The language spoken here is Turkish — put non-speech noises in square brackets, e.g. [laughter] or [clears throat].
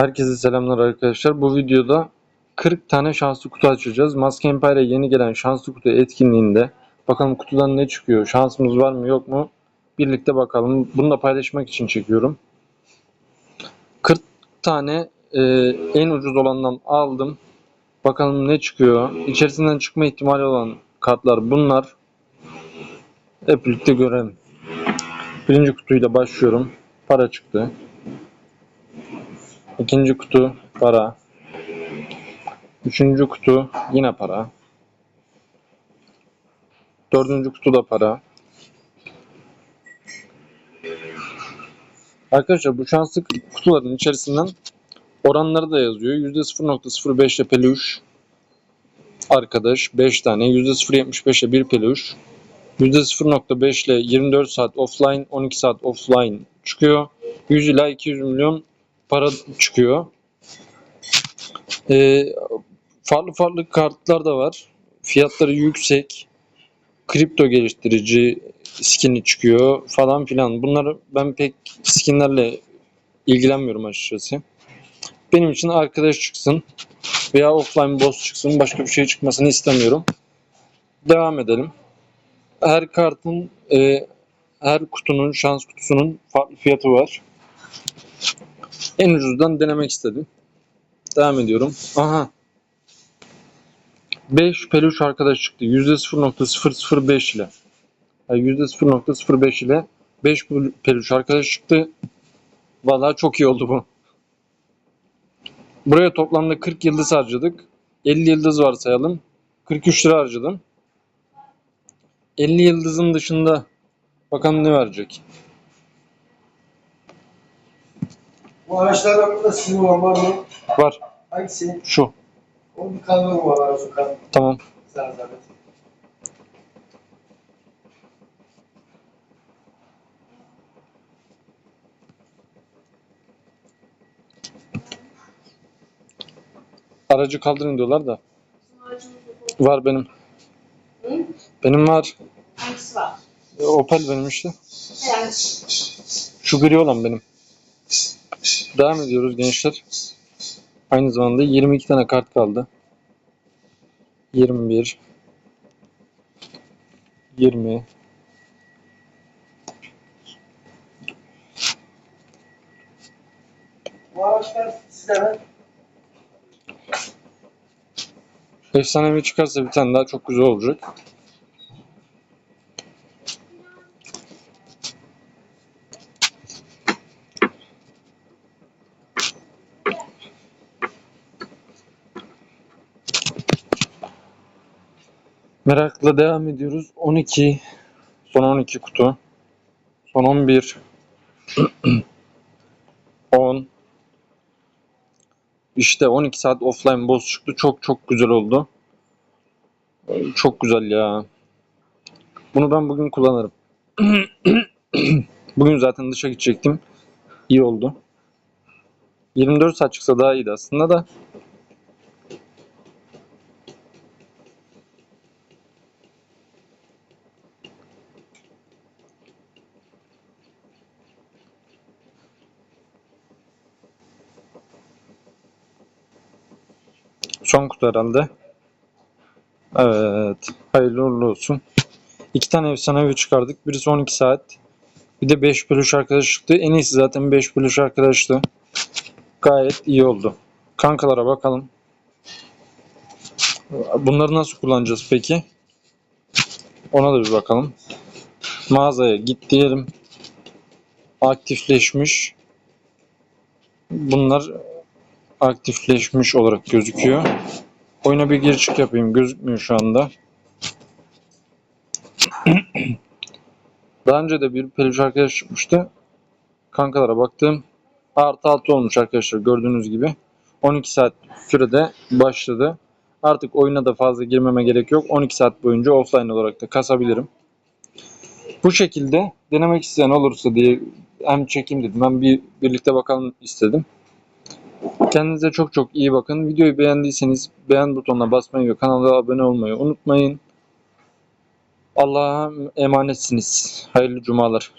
Herkese selamlar arkadaşlar. Bu videoda 40 tane şanslı kutu açacağız. Maske Empire'e yeni gelen şanslı kutu etkinliğinde bakalım kutudan ne çıkıyor, şansımız var mı yok mu birlikte bakalım. Bunu da paylaşmak için çekiyorum. 40 tane e, en ucuz olandan aldım. Bakalım ne çıkıyor. İçerisinden çıkma ihtimali olan kartlar bunlar. Hep birlikte görelim. Birinci kutuyla başlıyorum. Para çıktı. İkinci kutu para. Üçüncü kutu yine para. Dördüncü kutu da para. Arkadaşlar bu şanslı kutuların içerisinden oranları da yazıyor. %0.05 ile peluş. Arkadaş 5 tane. %0.75 ile 1 peluş. %0.5 ile 24 saat offline, 12 saat offline çıkıyor. 100 ila 200 milyon para çıkıyor. Ee, farklı farklı kartlar da var. Fiyatları yüksek. Kripto geliştirici skin'i çıkıyor falan filan. Bunları ben pek skinlerle ilgilenmiyorum açıkçası. Benim için arkadaş çıksın veya offline boss çıksın. Başka bir şey çıkmasını istemiyorum. Devam edelim. Her kartın e, her kutunun, şans kutusunun farklı fiyatı var. En ucuzdan denemek istedim. Devam ediyorum. Aha. 5 peluş arkadaş çıktı. %0.005 ile. Yani %0.05 ile 5 peluş arkadaş çıktı. Vallahi çok iyi oldu bu. Buraya toplamda 40 yıldız harcadık. 50 yıldız varsayalım. 43 lira harcadım. 50 yıldızın dışında bakalım ne verecek. Bu araçlardan burada sizin olan var mı? Var. Hangisi? Şu. Onu bir kaldırın var arası kan. Tamam. Sana zahmet. Aracı kaldırın diyorlar da. Var benim. Hı? Benim var. Hangisi var? E, Opel benim işte. Herhangi Şu gri olan benim. Devam ediyoruz gençler. Aynı zamanda 22 tane kart kaldı. 21 20 Bu araçlar sizde mi? Efsanevi çıkarsa bir tane daha çok güzel olacak. Merakla devam ediyoruz. 12 son 12 kutu. Son 11 10 [clears throat] İşte 12 saat offline boss çıktı. Çok çok güzel oldu. Çok güzel ya. Bunu ben bugün kullanırım. [clears throat] bugün zaten dışa gidecektim. İyi oldu. 24 saat çıksa daha iyiydi aslında da. Son kutu herhalde. Evet. Hayırlı uğurlu olsun. İki tane efsanevi çıkardık. Birisi 12 saat. Bir de 5 peluş arkadaş çıktı. En iyisi zaten 5 peluş arkadaştı. Gayet iyi oldu. Kankalara bakalım. Bunları nasıl kullanacağız peki? Ona da bir bakalım. Mağazaya git diyelim. Aktifleşmiş. Bunlar aktifleşmiş olarak gözüküyor. Oyuna bir gir çık yapayım. Gözükmüyor şu anda. Daha önce de bir peluş arkadaş çıkmıştı. Kankalara baktım. Artı 6 olmuş arkadaşlar gördüğünüz gibi. 12 saat sürede başladı. Artık oyuna da fazla girmeme gerek yok. 12 saat boyunca offline olarak da kasabilirim. Bu şekilde denemek isteyen olursa diye hem çekeyim dedim hem bir birlikte bakalım istedim. Kendinize çok çok iyi bakın. Videoyu beğendiyseniz beğen butonuna basmayı ve kanala abone olmayı unutmayın. Allah'a emanetsiniz. Hayırlı cumalar.